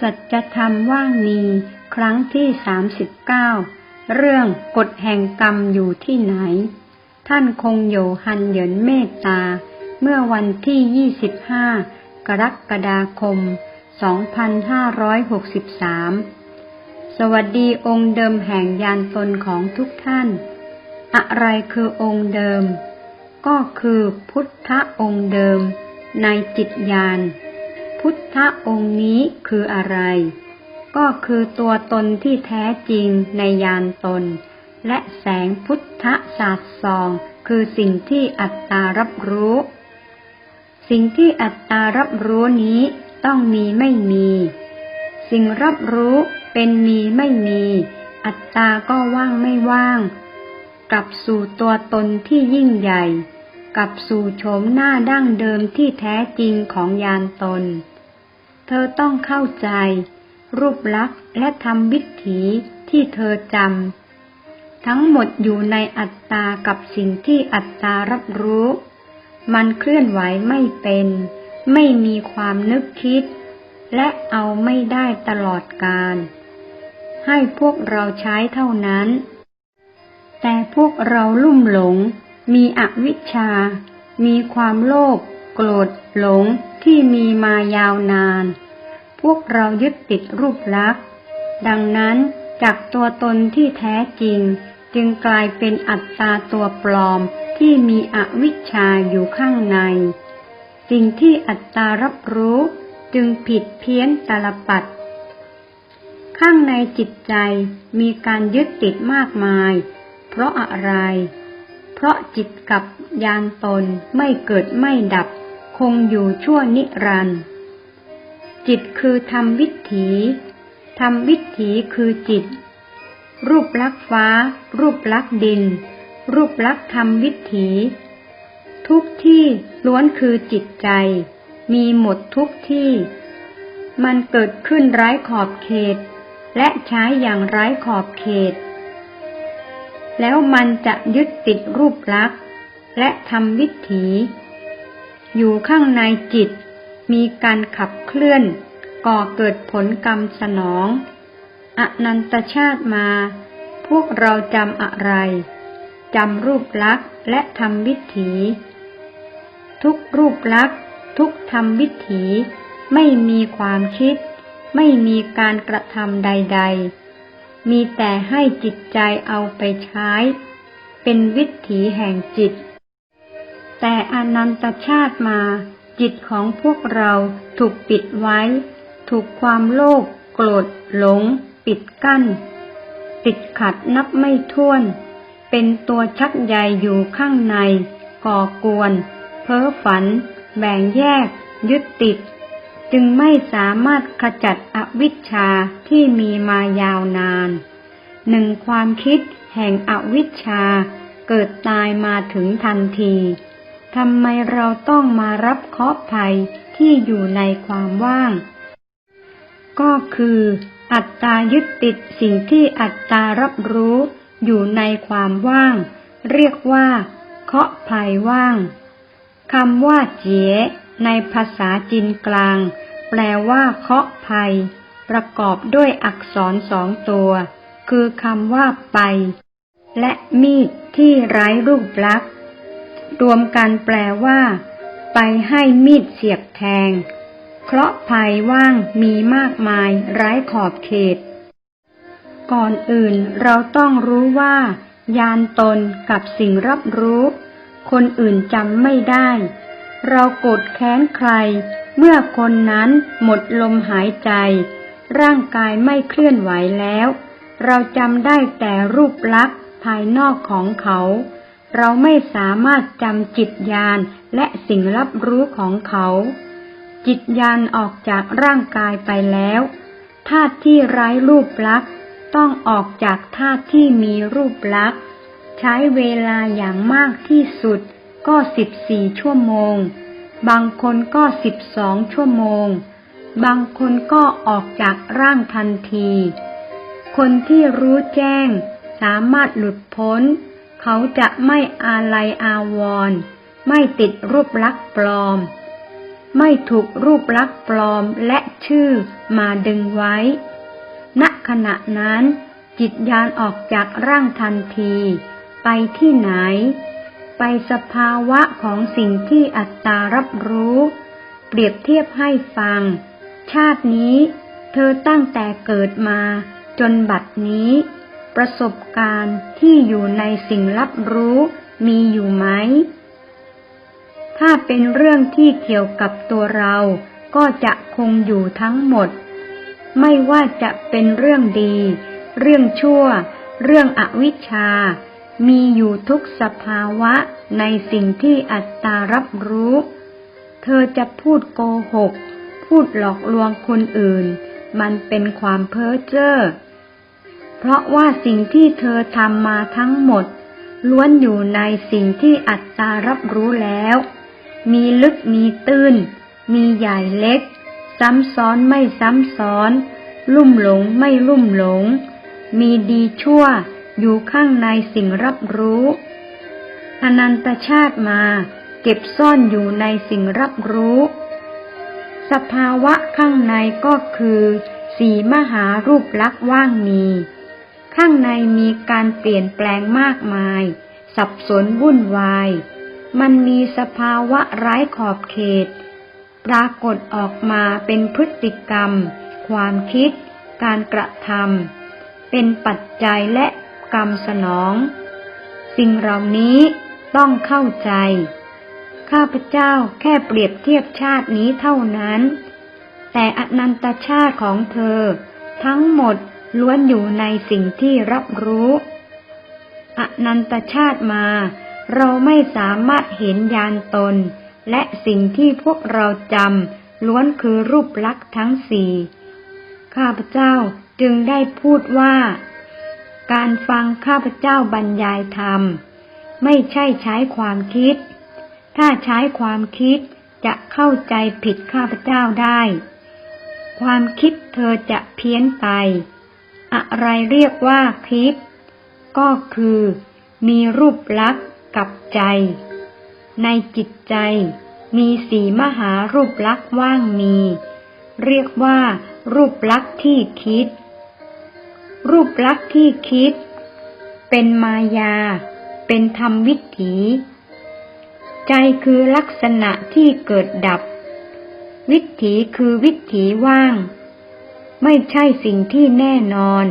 สัจธรรมว่างมีครั้งที่สามสิบเก้าเรื่องกฎแห่งกรรมอยู่ที่ไหน ท่านคงโยฮันเหยินเมตตา เมื่อวันที่ยี่สิบห้ากรกฎาคม 2563 สวัสดีองค์เดิมแห่งยานตนของทุกท่าน อะไรคือองค์เดิม ก็คือพุทธองค์เดิม ในจิตญาณ พุทธองค์นี้คืออะไร ก็คือตัวตนที่แท้จริงในยานตน และแสงพุทธศาสตร์ซอง คือสิ่งที่อัตตารับรู้ สิ่งที่อัตตารับรู้นี้ต้องมีไม่มี สิ่งรับรู้เป็นมีไม่มี อัตตาก็ว่างไม่ว่าง กลับสู่ตัวตนที่ยิ่งใหญ่กลับสู่โฉมหน้าดั้งเดิมที่แท้จริงของยานตน เธอต้องเข้าใจ รูปลักษณ์และทำวิถีที่เธอจำทั้งหมดอยู่ในอัตตากับสิ่งที่อัตตารับรู้ มันเคลื่อนไหวไม่เป็น ไม่มีความนึกคิด และเอาไม่ได้ตลอดการ ให้พวกเราใช้เท่านั้น แต่พวกเราลุ่มหลง มีอวิชชา มีความโลภโกรธหลง ที่มีมายาวนาน พวกเรายึดติดรูปลักษณ์ ดังนั้นจากตัวตนที่แท้จริง จึงกลายเป็นอัตตาตัวปลอมที่มีอวิชชาอยู่ข้างใน สิ่งที่อัตตารับรู้จึงผิดเพี้ยนตาลปัด ข้างในจิตใจมีการยึดติดมากมาย เพราะอะไร เพราะจิตกับยานตนไม่เกิดไม่ดับ คงอยู่ชั่วนิรันดร์จิตคือธรรมวิถีธรรมวิถีคือจิต รูปลักษ์ฟ้า รูปลักษ์ดิน รูปลักษ์ธรรมวิถี ทุกที่ล้วนคือจิตใจ มีหมดทุกที่ มันเกิดขึ้นไร้ขอบเขต และใช้อย่างไร้ขอบเขต แล้วมันจะยึดติดรูปลักษ์และทำวิถี อยู่ข้างในจิต มีการขับเคลื่อน ก่อเกิดผลกรรมสนอง อนันตชาติมา พวกเราจำอะไรจำรูปลักษณ์และทำวิถี ทุกรูปลักษณ์ทุกธรรมวิถี ไม่มีความคิด ไม่มีการกระทำใด ๆ มีแต่ให้จิตใจเอาไปใช้ เป็นวิถีแห่งจิต แต่อนันตชาติมา จิตของพวกเราถูกปิดไว้ ถูกความโลภโกรธหลง ปิดกั้น ติดขัดนับไม่ถ้วน เป็นตัวชักใยอยู่ข้างใน ก่อกวน เพ้อฝัน แบ่งแยก ยึดติด จึงไม่สามารถขจัดอวิชชาที่มีมายาวนานหนึ่งความคิดแห่งอวิชชาเกิดตายมาถึงทันที ทำไมเราต้องมารับเคราะห์ภัยที่อยู่ในความว่าง ก็คือ อัตตายึดติดสิ่งที่อัตตารับรู้อยู่ในความว่าง เรียกว่า เคาะภัยว่างคำว่าเจี๋ยในภาษาจีนกลาง แปลว่าเคาะภัย ประกอบด้วยอักษรสองตัว คือคำว่าไป และมีดที่ไร้รูปลักษณ์ รวมกันแปลว่า ไปให้มีดเสียบแทง เคราะห์ภัยว่างมีมากมายไร้ขอบเขต ก่อนอื่นเราต้องรู้ว่า ยานตนกับสิ่งรับรู้ คนอื่นจำไม่ได้ เรากรธแค้นใคร เมื่อคนนั้นหมดลมหายใจ ร่างกายไม่เคลื่อนไหวแล้ว เราจำได้แต่รูปลักษณ์ภายนอกของเขา เราไม่สามารถจำจิตญาณและสิ่งรับรู้ของเขา จิตญาณออกจากร่างกายไปแล้วธาตุที่ไร้รูปลักษณ์ต้องออกจากธาตุที่มีรูปลักษณ์ ใช้เวลาอย่างมากที่สุดก็สิบสี่ชั่วโมง บางคนก็สิบสองชั่วโมง บางคนก็ออกจากร่างทันที คนที่รู้แจ้งสามารถหลุดพ้น เขาจะไม่อาลัยอาวรณ์ไม่ติดรูปลักษ์ปลอม ไม่ถูกรูปลักษ์ปลอมและชื่อมาดึงไว้ ณขณะนั้นจิตยานออกจากร่างทันที ไปที่ไหน ไปสภาวะของสิ่งที่อัตตารับรู้ เปรียบเทียบให้ฟัง ชาตินี้ เธอตั้งแต่เกิดมาจนบัดนี้ ประสบการณ์ที่อยู่ในสิ่งรับรู้มีอยู่ไหม ถ้าเป็นเรื่องที่เกี่ยวกับตัวเราก็จะคงอยู่ทั้งหมด ไม่ว่าจะเป็นเรื่องดี เรื่องชั่ว เรื่องอวิชชา มีอยู่ทุกสภาวะในสิ่งที่อัตตารับรู้ เธอจะพูดโกหก พูดหลอกลวงคนอื่น มันเป็นความเพ้อเจ้อ เพราะว่าสิ่งที่เธอทำมาทั้งหมด ล้วนอยู่ในสิ่งที่อัตตารับรู้แล้ว มีลึกมีตื้น มีใหญ่เล็ก ซ้ำซ้อนไม่ซ้ำซ้อน ลุ่มหลงไม่ลุ่มหลง มีดีชั่วอยู่ข้างในสิ่งรับรู้อนันตชาติมาเก็บซ่อนอยู่ในสิ่งรับรู้ สภาวะข้างในก็คือ สีมหารูปลักษณ์ว่างมี ข้างในมีการเปลี่ยนแปลงมากมาย สับสนวุ่นวาย มันมีสภาวะไร้ขอบเขต ปรากฏออกมาเป็นพฤติกรรม ความคิด การกระทำเป็นปัจจัยและกรรมสนอง สิ่งเหล่านี้ต้องเข้าใจ ข้าพเจ้าแค่เปรียบเทียบชาตินี้เท่านั้น แต่อนันตชาติของเธอ ทั้งหมด ล้วนอยู่ในสิ่งที่รับรู้อนันตชาติมา เราไม่สามารถเห็นยานตน และสิ่งที่พวกเราจำล้วนคือรูปลักษ์ทั้งสี่ข้าพเจ้าจึงได้พูดว่า การฟังข้าพเจ้าบรรยายธรรม ไม่ใช่ใช้ความคิด ถ้าใช้ความคิดจะเข้าใจผิดข้าพเจ้าได้ ความคิดเธอจะเพี้ยนไป อะไรเรียกว่าคิดก็คือ มีรูปลักษณ์กับใจ ในจิตใจ มีสีมหารูปลักษณ์ว่างมี เรียกว่า รูปลักษณ์ที่คิด รูปลักษณ์ที่คิด เป็นมายา เป็นธรรมวิถี ใจคือลักษณะที่เกิดดับ วิถีคือวิถีว่าง ไม่ใช่สิ่งที่แน่นอน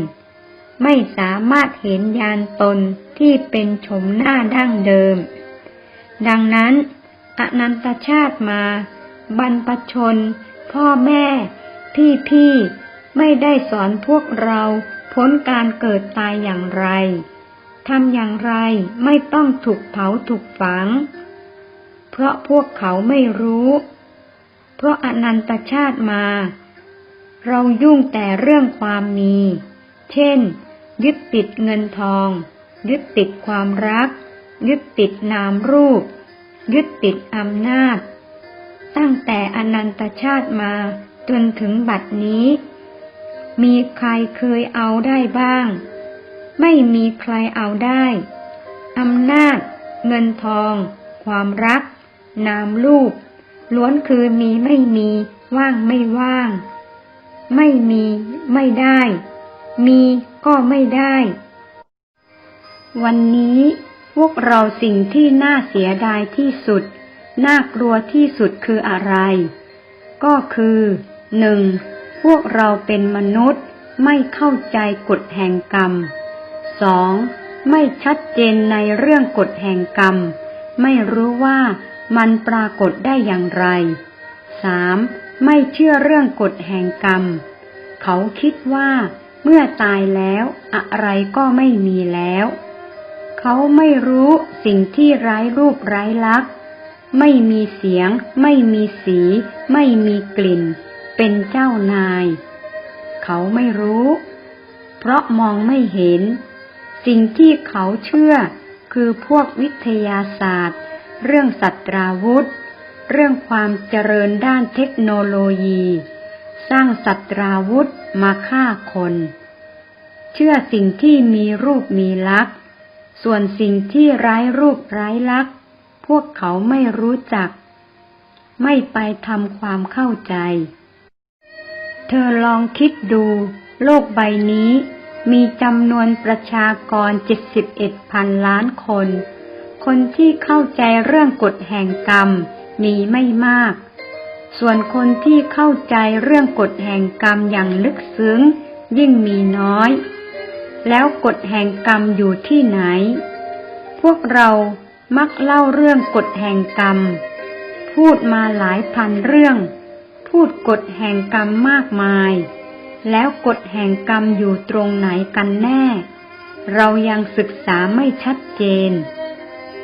ไม่สามารถเห็นยานตนที่เป็นชมหน้าดั้งเดิม ดังนั้น อนันตชาติมา บรรพชน พ่อแม่ พี่พี่ไม่ได้สอนพวกเราพ้นการเกิดตายอย่างไร ทำอย่างไรไม่ต้องถูกเผาถูกฝัง เพราะพวกเขาไม่รู้ เพราะอนันตชาติมา เรายุ่งแต่เรื่องความมี เช่น ยึดติดเงินทอง ยึดติดความรัก ยึดติดนามรูป ยึดติดอำนาจ ตั้งแต่อนันตชาติมาจนถึงบัดนี้ มีใครเคยเอาได้บ้าง ไม่มีใครเอาได้อำนาจ เงินทอง ความรัก นามรูปล้วนคือมีไม่มี ว่างไม่ว่าง ไม่มี ไม่ได้ มีก็ไม่ได้ วันนี้พวกเราสิ่งที่น่าเสียดายที่สุด น่ากลัวที่สุดคืออะไร ก็คือหนึ่งพวกเราเป็นมนุษย์ไม่เข้าใจกฎแห่งกรรมสองไม่ชัดเจนในเรื่องกฎแห่งกรรม ไม่รู้ว่ามันปรากฏได้อย่างไรสาม ไม่เชื่อเรื่องกฎแห่งกรรม เขาคิดว่าเมื่อตายแล้วอะไรก็ไม่มีแล้ว เขาไม่รู้สิ่งที่ไร้รูปไร้ลักษณ์ไม่มีเสียง ไม่มีสี ไม่มีกลิ่น เป็นเจ้านาย เขาไม่รู้ เพราะมองไม่เห็น สิ่งที่เขาเชื่อคือพวกวิทยาศาสตร์ เรื่องสัตราวุธ เรื่องความเจริญด้านเทคโนโลยี สร้างสัตราวุธมาฆ่าคน เชื่อสิ่งที่มีรูปมีลักษณ์ ส่วนสิ่งที่ไร้รูปไร้ลักษณ์ พวกเขาไม่รู้จัก ไม่ไปทำความเข้าใจ เธอลองคิดดู โลกใบนี้มีจำนวนประชากร 71 พันล้านคน คนที่เข้าใจเรื่องกฎแห่งกรรม มีไม่มาก ส่วนคนที่เข้าใจเรื่องกฎแห่งกรรมอย่างลึกซึ้ง ยิ่งมีน้อย แล้วกฎแห่งกรรมอยู่ที่ไหน พวกเรามักเล่าเรื่องกฎแห่งกรรม พูดมาหลายพันเรื่อง พูดกฎแห่งกรรมมากมาย แล้วกฎแห่งกรรมอยู่ตรงไหนกันแน่ เรายังศึกษาไม่ชัดเจน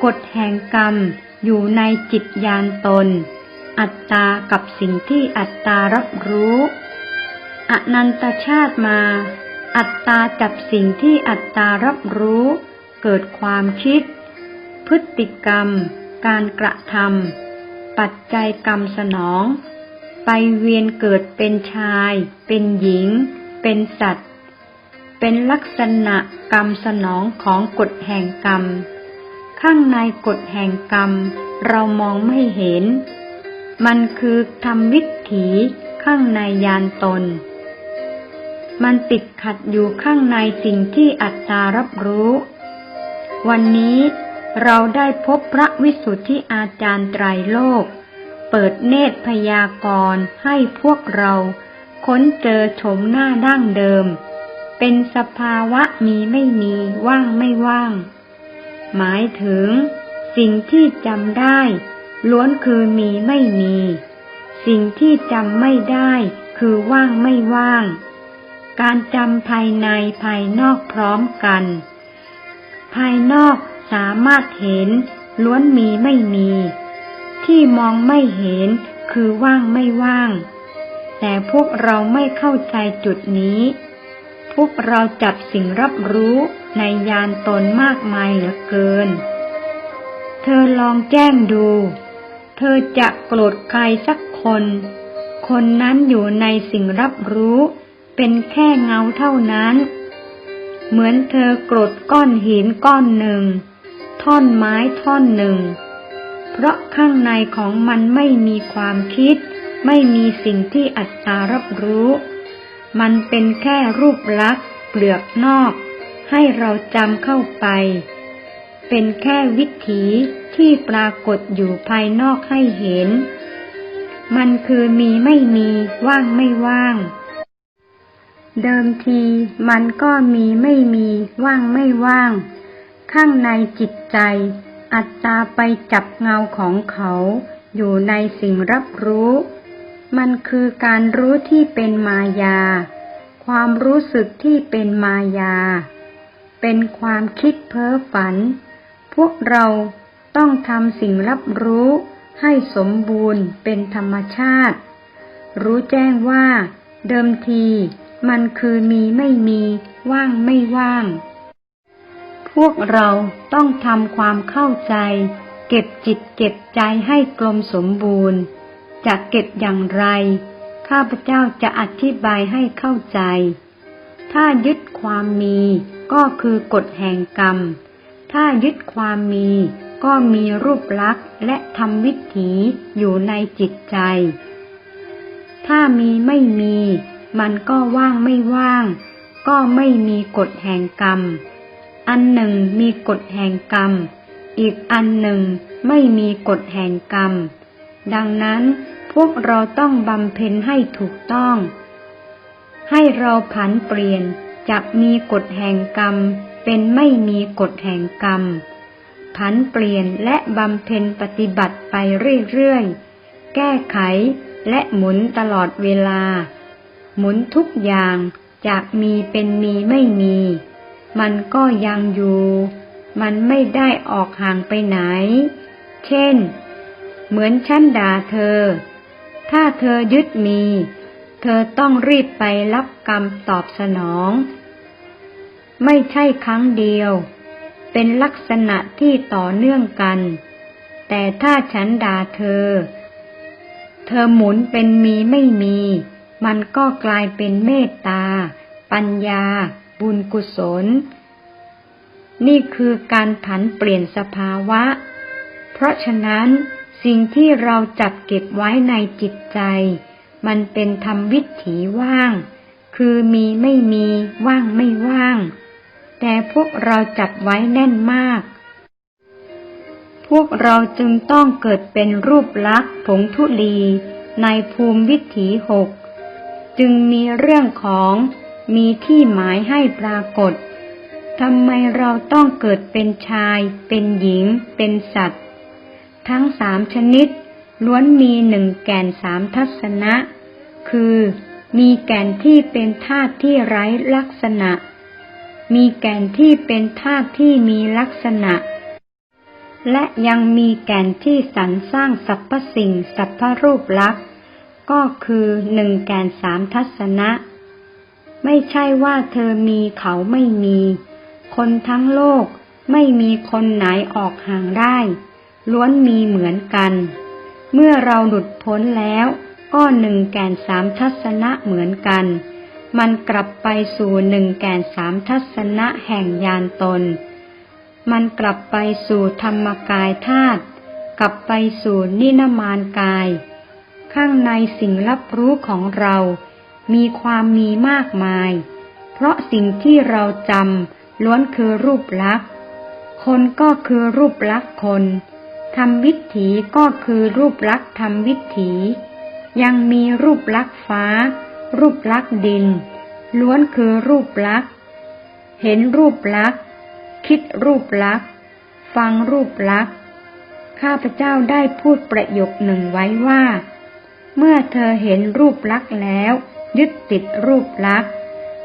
กฎแห่งกรรม อยู่ในจิตญาณตน อัตตากับสิ่งที่อัตตารับรู้ อนันตชาติมา อัตตาจับสิ่งที่อัตตารับรู้ เกิดความคิด พฤติกรรม การกระทำปัจจัยกรรมสนอง ไปเวียนเกิดเป็นชาย เป็นหญิง เป็นสัตว์ เป็นลักษณะกรรมสนองของกฎแห่งกรรม ข้างในกฎแห่งกรรม เรามองไม่เห็น มันคือทำวิถีข้างในยานตน มันติดขัดอยู่ข้างในสิ่งที่อัตตารับรู้ วันนี้เราได้พบพระวิสุทธิอาจารย์ไตรโลก เปิดเนตรพยากรณ์ให้พวกเราค้นเจอโฉมหน้าดั้งเดิม เป็นสภาวะมีไม่มีว่างไม่ว่าง หมายถึง สิ่งที่จำได้ ล้วนคือมีไม่มี สิ่งที่จำไม่ได้คือว่างไม่ว่าง การจำภายในภายนอกพร้อมกัน ภายนอกสามารถเห็น ล้วนมีไม่มี ที่มองไม่เห็นคือว่างไม่ว่าง แต่พวกเราไม่เข้าใจจุดนี้ พวกเราจับสิ่งรับรู้ ในยานตนมากมายเหลือเกิน เธอลองแจ้งดู เธอจะโกรธใครสักคน คนนั้นอยู่ในสิ่งรับรู้ เป็นแค่เงาเท่านั้น เหมือนเธอโกรธก้อนหินก้อนหนึ่ง ท่อนไม้ท่อนหนึ่ง เพราะข้างในของมันไม่มีความคิด ไม่มีสิ่งที่อัตตารับรู้ มันเป็นแค่รูปลักษณ์เปลือกนอก ให้เราจำเข้าไป เป็นแค่วิถีที่ปรากฏอยู่ภายนอกให้เห็น มันคือมีไม่มีว่างไม่ว่าง เดิมทีมันก็มีไม่มีว่างไม่ว่าง ข้างในจิตใจ อัตตาไปจับเงาของเขาอยู่ในสิ่งรับรู้ มันคือการรู้ที่เป็นมายา ความรู้สึกที่เป็นมายา เป็นความคิดเพ้อฝัน พวกเราต้องทำสิ่งรับรู้ให้สมบูรณ์เป็นธรรมชาติ รู้แจ้งว่า เดิมทีมันคือมีไม่มีว่างไม่ว่าง พวกเราต้องทำความเข้าใจ เก็บจิตเก็บใจให้กลมสมบูรณ์ จะเก็บอย่างไร ข้าพเจ้าจะอธิบายให้เข้าใจ ถ้ายึดความมี ก็คือกฎแห่งกรรม ถ้ายึดความมีก็มีรูปลักษณ์และทำวิถีอยู่ในจิตใจ ถ้ามีไม่มี มันก็ว่างไม่ว่าง ก็ไม่มีกฎแห่งกรรม อันหนึ่งมีกฎแห่งกรรม อีกอันหนึ่งไม่มีกฎแห่งกรรม ดังนั้นพวกเราต้องบำเพ็ญให้ถูกต้อง ให้เราผันเปลี่ยน จากมีกฎแห่งกรรม เป็นไม่มีกฎแห่งกรรม ผันเปลี่ยนและบำเพ็ญปฏิบัติไปเรื่อยๆ แก้ไขและหมุนตลอดเวลา หมุนทุกอย่างจากมีเป็นมีไม่มี มันก็ยังอยู่ มันไม่ได้ออกห่างไปไหน เช่น เหมือนฉันด่าเธอ ถ้าเธอยึดมี เธอต้องรีบไปรับกรรมตอบสนอง ไม่ใช่ครั้งเดียว เป็นลักษณะที่ต่อเนื่องกัน แต่ถ้าฉันด่าเธอ เธอหมุนเป็นมีไม่มี มันก็กลายเป็นเมตตา ปัญญา บุญกุศล นี่คือการผันเปลี่ยนสภาวะ เพราะฉะนั้นสิ่งที่เราจัดเก็บไว้ในจิตใจ มันเป็นธรรมวิถีว่าง คือมีไม่มีว่างไม่ว่าง แต่พวกเราจับไว้แน่นมาก พวกเราจึงต้องเกิดเป็นรูปลักษณ์ผงทุลีในภูมิวิถีหก จึงมีเรื่องของมีที่หมายให้ปรากฏทำไมเราต้องเกิดเป็นชาย เป็นหญิง เป็นสัตว์ ทั้งสามชนิดล้วนมีหนึ่งแก่นสามทัศนะ คือ มีแก่นที่เป็นธาตุที่ไร้ลักษณะ มีแก่นที่เป็นธาตุที่มีลักษณะ และยังมีแก่นที่สรรสร้างสรรพสิ่งสรรพรูปลักษณ์ก็คือหนึ่งแก่นสามทัศนะ ไม่ใช่ว่าเธอมีเขาไม่มี คนทั้งโลกไม่มีคนไหนออกห่างได้ ล้วนมีเหมือนกัน เมื่อเราหลุดพ้นแล้ว ก็หนึ่งแก่นสามทัศนะเหมือนกัน มันกลับไปสู่หนึ่งแก่นสามทัศนะแห่งยานตน มันกลับไปสู่ธรรมกายธาตุ กลับไปสู่นินามานกาย ข้างในสิ่งรับรู้ของเรา มีความมีมากมาย เพราะสิ่งที่เราจำล้วนคือรูปลักษณ์ คนก็คือรูปลักษณ์คนทำวิถีก็คือรูปลักษณ์ทำวิถี ยังมีรูปลักษณ์ฟ้า รูปลักษณ์ดิน ล้วนคือรูปลักษณ์เห็นรูปลักษณ์คิดรูปลักษณ์ฟังรูปลักษณ์ข้าพเจ้าได้พูดประโยคหนึ่งไว้ว่า เมื่อเธอเห็นรูปลักษณ์แล้ว ยึดติดรูปลักษณ์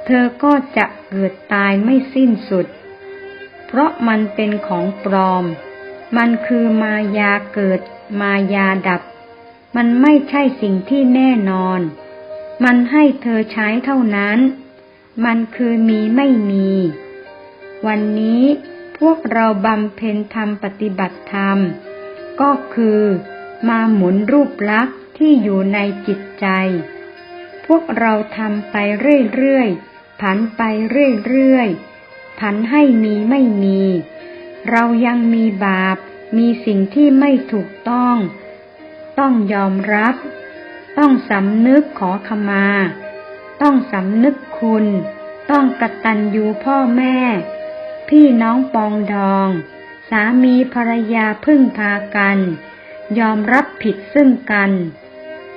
เธอก็จะเกิดตายไม่สิ้นสุด เพราะมันเป็นของปลอม มันคือมายาเกิดมายาดับ มันไม่ใช่สิ่งที่แน่นอน มันให้เธอใช้เท่านั้น มันคือมีไม่มี วันนี้พวกเราบำเพ็ญธรรมปฏิบัติธรรม ก็คือมาหมุนรูปลักษณ์ที่อยู่ในจิตใจ พวกเราทำไปเรื่อยๆ ผันไปเรื่อยๆ ผันให้มีไม่มี เรายังมีบาป มีสิ่งที่ไม่ถูกต้อง ต้องยอมรับ ต้องสำนึกขอขมา ต้องสำนึกคุณ ต้องกตัญญูพ่อแม่ พี่น้องปองดอง สามีภรรยาพึ่งพากัน ยอมรับผิดซึ่งกัน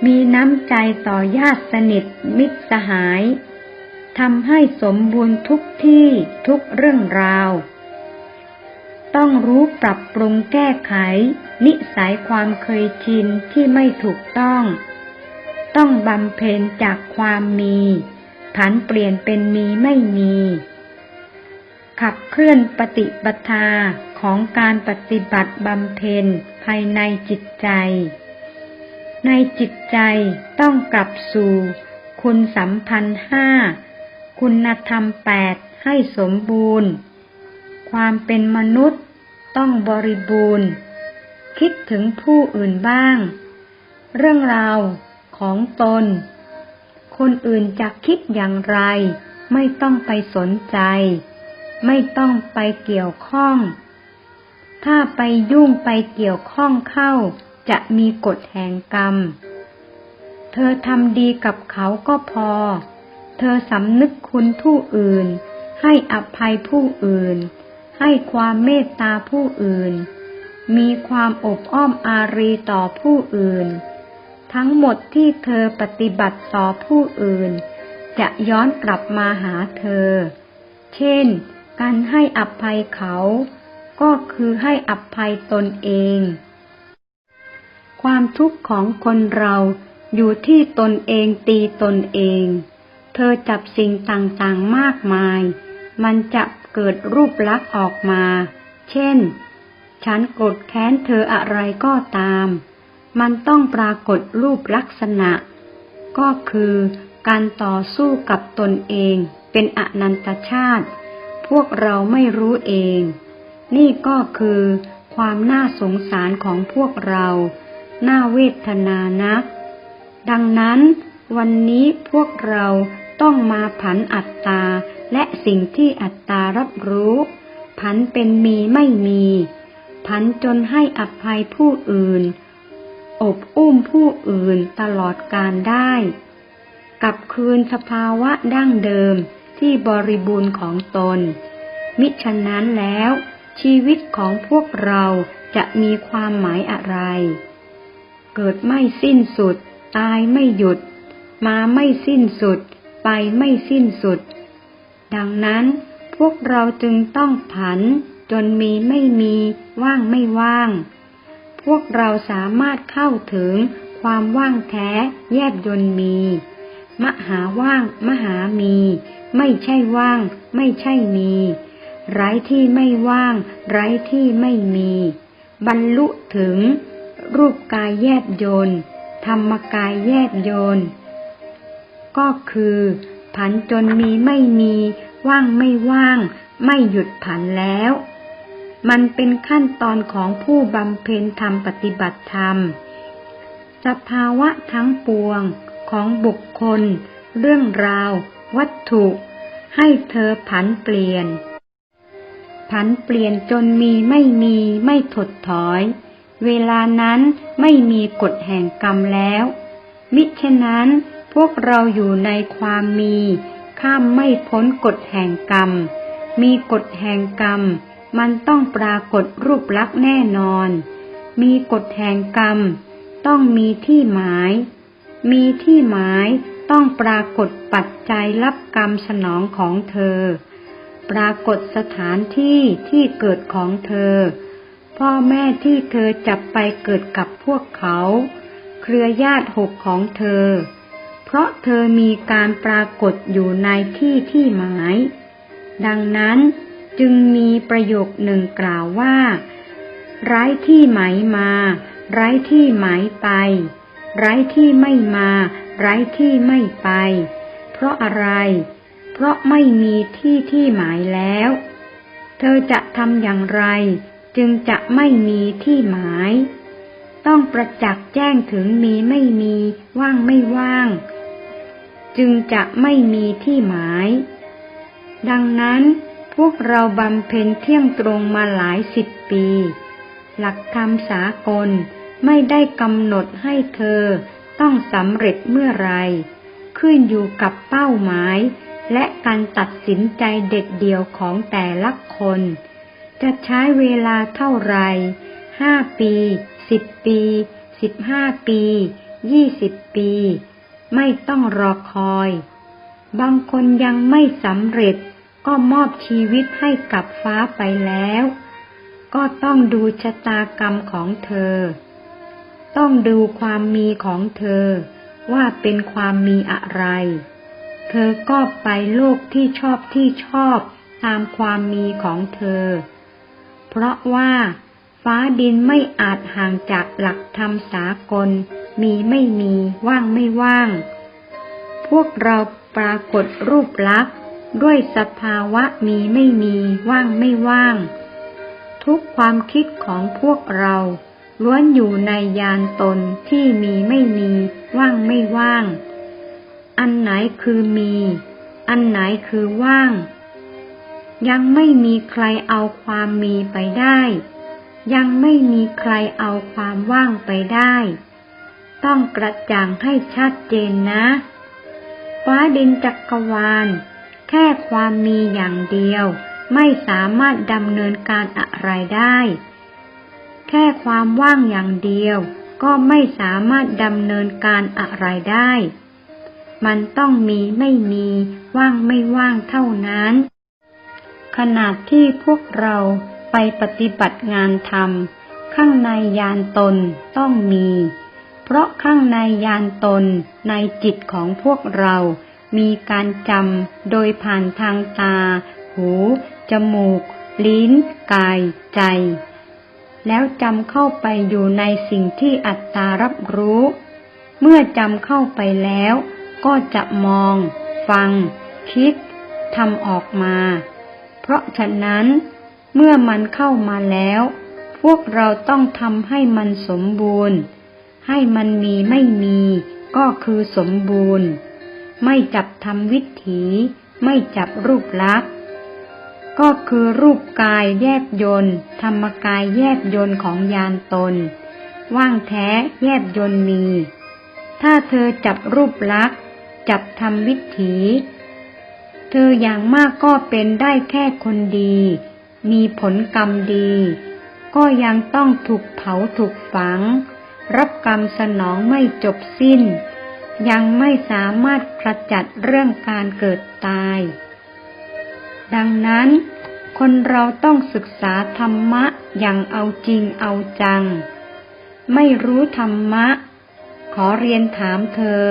มีน้ำใจต่อญาติสนิทมิตรสหายทำให้สมบูรณ์ทุกที่ทุกเรื่องราว ต้องรู้ปรับปรุงแก้ไข นิสัยความเคยชินที่ไม่ถูกต้อง ต้องบำเพ็ญจากความมีผันเปลี่ยนเป็นมีไม่มี ขับเคลื่อนปฏิปทาของการปฏิบัติบำเพ็ญภายในจิตใจ ในจิตใจต้องกลับสู่ คุณสัมพันธ์ห้า คุณธรรมแปดให้สมบูรณ์ ความเป็นมนุษย์ต้องบริบูรณ์ คิดถึงผู้อื่นบ้าง เรื่องราวของตน คนอื่นจะคิดอย่างไร ไม่ต้องไปสนใจ ไม่ต้องไปเกี่ยวข้อง ถ้าไปยุ่งไปเกี่ยวข้องเข้า จะมีกฎแห่งกรรม เธอทำดีกับเขาก็พอ เธอสำนึกคุณผู้อื่น ให้อภัยผู้อื่น ให้ความเมตตาผู้อื่น มีความอบอ้อมอารีต่อผู้อื่น ทั้งหมดที่เธอปฏิบัติต่อผู้อื่น จะย้อนกลับมาหาเธอ เช่น การให้อภัยเขา ก็คือให้อภัยตนเอง ความทุกข์ของคนเราอยู่ที่ตนเองตีตนเอง เธอจับสิ่งต่างๆมากมาย มันจะ เกิดรูปลักษณ์ออกมา เช่น ฉันกรธแค้นเธออะไรก็ตาม มันต้องปรากฏรูปลักษณะ ก็คือการต่อสู้กับตนเองเป็นอนันตชาติ พวกเราไม่รู้เอง นี่ก็คือความน่าสงสารของพวกเรา น่าเวทนานัก ดังนั้นวันนี้พวกเราต้องมาผันอัตตา และสิ่งที่อัตตารับรู้ ผันเป็นมีไม่มี ผันจนให้อภัยผู้อื่น อบอุ้มผู้อื่นตลอดการได้ กลับคืนสภาวะดั้งเดิมที่บริบูรณ์ของตน มิฉะนั้นแล้ว ชีวิตของพวกเราจะมีความหมายอะไร เกิดไม่สิ้นสุด ตายไม่หยุด มาไม่สิ้นสุด ไปไม่สิ้นสุด ดังนั้นพวกเราจึงต้องผันจนมีไม่มีว่างไม่ว่าง พวกเราสามารถเข้าถึงความว่างแท้แยบยนต์มี มหาว่าง มหามี ไม่ใช่ว่าง ไม่ใช่มี ไร้ที่ไม่ว่าง ไร้ที่ไม่มี บรรลุถึง รูปกายแยบยนต์ธรรมกายแยบยนต์ก็คือ ผันจนมีไม่มี ว่างไม่ว่าง ไม่หยุดผันแล้ว มันเป็นขั้นตอนของผู้บำเพ็ญธรรมปฏิบัติธรรม สภาวะทั้งปวงของบุคคล เรื่องราว วัตถุ ให้เธอผันเปลี่ยน ผันเปลี่ยนจนมีไม่มีไม่ถดถอย เวลานั้นไม่มีกฎแห่งกรรมแล้ว มิฉะนั้น พวกเราอยู่ในความมี ข้ามไม่พ้นกฎแห่งกรรม มีกฎแห่งกรรม มันต้องปรากฏรูปลักษณ์แน่นอน มีกฎแห่งกรรม ต้องมีที่หมาย มีที่หมายต้องปรากฏปัจจัยรับกรรมสนองของเธอ ปรากฏสถานที่ที่เกิดของเธอ พ่อแม่ที่เธอจับไปเกิดกับพวกเขา เครือญาติหกของเธอ ราะเธอมีการปรากฏอยู่ในที่ที่หมาย ดังนั้นจึงมีประโยคหนึ่งกล่าวว่า ไร้ที่หมายมา ไร้ที่หมายไป ไร้ที่ไม่มา ไร้ที่ไม่ไป เพราะอะไร เพราะไม่มีที่ที่หมายแล้ว เธอจะทำอย่างไร จึงจะไม่มีที่หมายต้องประจักษ์แจ้งถึงมีไม่มีว่างไม่ว่าง จึงจะไม่มีที่หมาย ดังนั้นพวกเราบำเพ็ญเที่ยงตรงมาหลายสิบปี หลักธรรมสากลไม่ได้กำหนดให้เธอต้องสำเร็จเมื่อไร ขึ้นอยู่กับเป้าหมาย และการตัดสินใจเด็ดเดี่ยวของแต่ละคน จะใช้เวลาเท่าไรห้าปีสิบปีสิบห้าปียี่สิบปี ไม่ต้องรอคอย บางคนยังไม่สำเร็จก็มอบชีวิตให้กับฟ้าไปแล้ว ก็ต้องดูชะตากรรมของเธอ ต้องดูความมีของเธอ ว่าเป็นความมีอะไร เธอก็ไปโลกที่ชอบที่ชอบตามความมีของเธอ เพราะว่าฟ้าดินไม่อาจห่างจากหลักธรรมสากล มีไม่มีว่างไม่ว่าง พวกเราปรากฏรูปลักษณ์ด้วยสภาวะมีไม่มีว่างไม่ว่าง ทุกความคิดของพวกเรา ล้วนอยู่ในยานตนที่มีไม่มีว่างไม่ว่าง อันไหนคือมี อันไหนคือว่าง ยังไม่มีใครเอาความมีไปได้ ยังไม่มีใครเอาความว่างไปได้ ต้องกระจ่างให้ชัดเจนนะ ฟ้าดินจักรวาล แค่ความมีอย่างเดียว ไม่สามารถดำเนินการอะไรได้ แค่ความว่างอย่างเดียว ก็ไม่สามารถดำเนินการอะไรได้ มันต้องมีไม่มี ว่างไม่ว่างเท่านั้น ขนาดที่พวกเราไปปฏิบัติงานทำข้างในยานตนต้องมี เพราะข้างในยานตนในจิตของพวกเรา มีการจำโดยผ่านทางตา หู จมูก ลิ้น กาย ใจ แล้วจำเข้าไปอยู่ในสิ่งที่อัตตารับรู้ เมื่อจำเข้าไปแล้ว ก็จะมอง ฟัง คิดทำออกมา เพราะฉะนั้น เมื่อมันเข้ามาแล้ว พวกเราต้องทำให้มันสมบูรณ์ ให้มันมีไม่มีก็คือสมบูรณ์ ไม่จับทำวิถีไม่จับรูปลักษณ์ก็คือรูปกายแยบยนต์ธรรมกายแยบยนต์ของยานตน ว่างแท้แยบยนต์มี ถ้าเธอจับรูปลักษณ์จับทำวิถีเธออย่างมากก็เป็นได้แค่คนดี มีผลกรรมดี ก็ยังต้องถูกเผาถูกฝัง รับกรรมสนองไม่จบสิ้น ยังไม่สามารถขจัดเรื่องการเกิดตาย ดังนั้น คนเราต้องศึกษาธรรมะอย่างเอาจริงเอาจัง ไม่รู้ธรรมะ ขอเรียนถามเธอ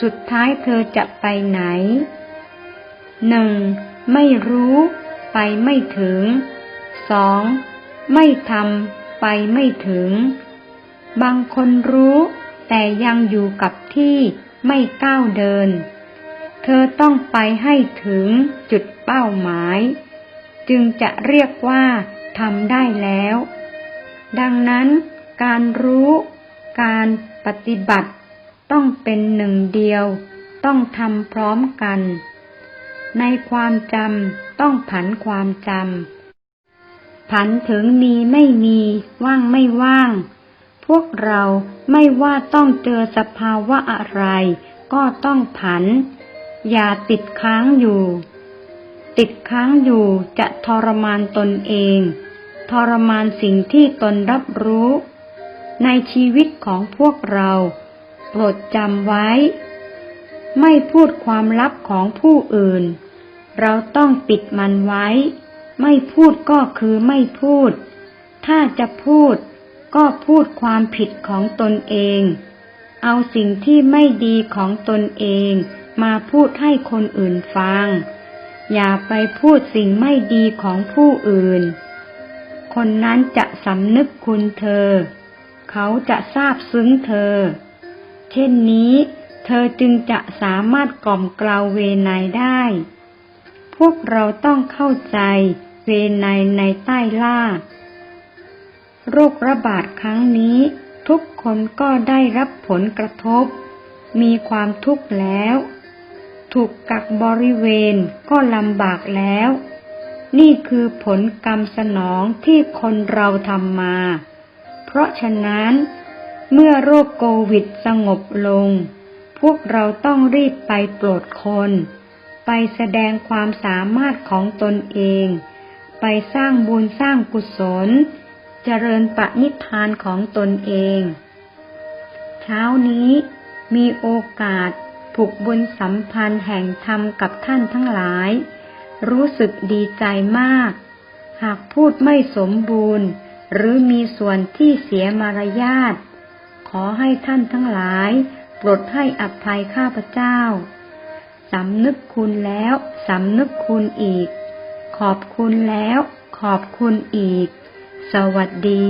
สุดท้ายเธอจะไปไหนหนึ่งไม่รู้ไปไม่ถึงสองไม่ทำไปไม่ถึง บางคนรู้แต่ยังอยู่กับที่ไม่ก้าวเดิน เธอต้องไปให้ถึงจุดเป้าหมาย จึงจะเรียกว่าทำได้แล้ว ดังนั้นการรู้ การปฏิบัติ ต้องเป็นหนึ่งเดียว ต้องทำพร้อมกัน ในความจำต้องผันความจำผันถึงมีไม่มีว่างไม่ว่าง พวกเราไม่ว่าต้องเจอสภาวะอะไร ก็ต้องผัน อย่าติดค้างอยู่ ติดค้างอยู่จะทรมานตนเอง ทรมานสิ่งที่ตนรับรู้ ในชีวิตของพวกเราโปรดจำไว้ ไม่พูดความลับของผู้อื่น เราต้องปิดมันไว้ ไม่พูดก็คือไม่พูด ถ้าจะพูด ก็พูดความผิดของตนเอง เอาสิ่งที่ไม่ดีของตนเองมาพูดให้คนอื่นฟัง อย่าไปพูดสิ่งไม่ดีของผู้อื่น คนนั้นจะสำนึกคุณเธอ เขาจะทราบซึ้งเธอ เช่นนี้เธอจึงจะสามารถกล่อมกล่าวเวไนได้ พวกเราต้องเข้าใจเวไนในใต้ล่า โรคระบาดครั้งนี้ ทุกคนก็ได้รับผลกระทบ มีความทุกข์แล้ว ถูกกักบริเวณก็ลำบากแล้ว นี่คือผลกรรมสนองที่คนเราทำมา เพราะฉะนั้น เมื่อโรคโควิดสงบลง พวกเราต้องรีบไปโปรดคน ไปแสดงความสามารถของตนเอง ไปสร้างบุญสร้างกุศล เจริญปณิธานของตนเอง เช้านี้มีโอกาสผูกบุญสัมพันธ์แห่งธรรมกับท่านทั้งหลาย รู้สึกดีใจมาก หากพูดไม่สมบูรณ์ หรือมีส่วนที่เสียมารยาทขอให้ท่านทั้งหลายโปรดให้อภัยข้าพเจ้า สำนึกคุณแล้ว สำนึกคุณอีก ขอบคุณแล้ว ขอบคุณอีก สวัสดี